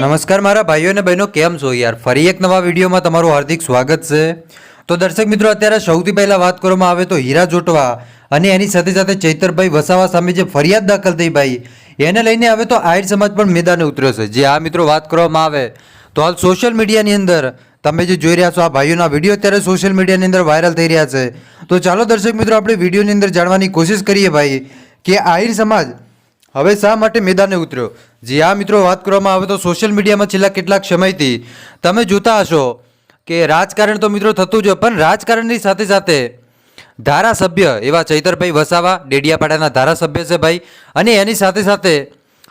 નમસ્કાર મારા ભાઈઓ અને બહેનો, કેમ છો યાર? ફરી એક નવા વિડીયોમાં તમારું હાર્દિક સ્વાગત છે. તો દર્શક મિત્રો, અત્યારે સૌથી પહેલાં વાત કરવામાં આવે તો હીરા જોટવા અને એની સાથે સાથે ચૈતરભાઈ વસાવા સામે જે ફરિયાદ દાખલ થઈ ભાઈ, એને લઈને હવે તો આહિર સમાજ પણ મેદાને ઉતર્યો છે. જે આ મિત્રો વાત કરવામાં આવે તો હાલ સોશિયલ મીડિયાની અંદર તમે જે જોઈ રહ્યા છો આ ભાઈઓના વીડિયો અત્યારે સોશિયલ મીડિયાની અંદર વાયરલ થઈ રહ્યા છે. તો ચાલો દર્શક મિત્રો, આપણે વિડીયોની અંદર જાણવાની કોશિશ કરીએ ભાઈ કે આહિર સમાજ હવે શા માટે મેદાને ઉતર્યો? જે આ મિત્રો, વાત કરવામાં આવે તો સોશિયલ મીડિયામાં છેલ્લા કેટલાક સમયથી તમે જોતા હશો કે રાજકારણ તો મિત્રો થતું જ પણ રાજકારણની સાથે સાથે ધારાસભ્ય એવા ચૈતરભાઈ વસાવા, ડેડિયાપાડાના ધારાસભ્ય છે ભાઈ, અને એની સાથે સાથે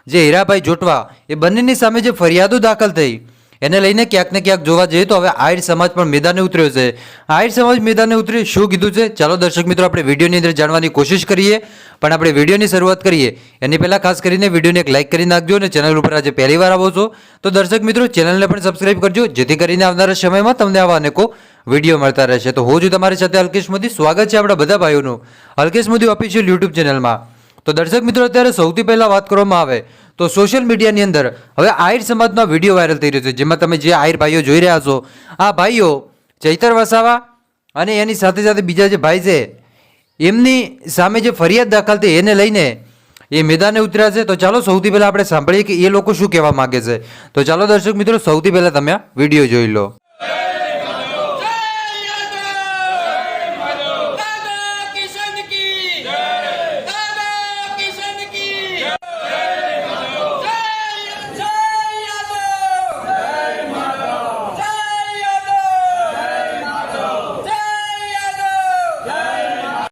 જે હીરાભાઈ જોટવા, એ બંનેની સામે જે ફરિયાદો દાખલ થઈ એને લઈને ક્યાંક ને ક્યાંક જોવા જઈએ તો હવે આહિર સમાજ પણ મેદાને ઉતર્યો છે. આહિર સમાજ મેદાને ઉતરી શું કીધું છે? ચાલો દર્શક મિત્રો, આપણે વિડીયોની અંદર જાણવાની કોશિશ કરીએ. પણ આપણે વિડીયોની શરૂઆત કરીએ. એની પહેલાં ખાસ કરીને વિડીયોને એક લાઇક કરી નાખજો અને ચેનલ ઉપર આજે પહેલી વાર આવો છો, તો દર્શક મિત્રો, ચેનલને પણ સબસ્ક્રાઇબ કરજો, જેથી કરીને આવનારા સમયમાં તમને આવા અનેકો વીડિયો મળતા રહેશે. તો હું છું તમારી સાથે અલ્કેશ મોદી. સ્વાગત છે આપણા બધા ભાઈઓનું અલ્કેશ મોદી ઓફિશિયલ યુટ્યુબ ચેનલમાં તો દર્શક મિત્રો, અત્યારે સૌથી પહેલાં વાત કરવામાં આવે તો સોશિયલ મીડિયાની અંદર હવે આહિર સમાજનો વીડિયો વાયરલ થઈ રહ્યો છે, જેમાં તમે જે આહિર ભાઈઓ જોઈ રહ્યા છો, આ ભાઈઓ ચૈતર વસાવા અને એની સાથે સાથે બીજા જે ભાઈ છે, એમની સામે જે ફરિયાદ દાખલ થઈ એને લઈને એ મેદાને ઉતર્યા છે. તો ચાલો સૌથી પહેલાં આપણે સાંભળીએ કે એ લોકો શું કહેવા માગે છે. તો ચાલો દર્શક મિત્રો, સૌથી પહેલાં તમે આ વીડિયો જોઈ લો.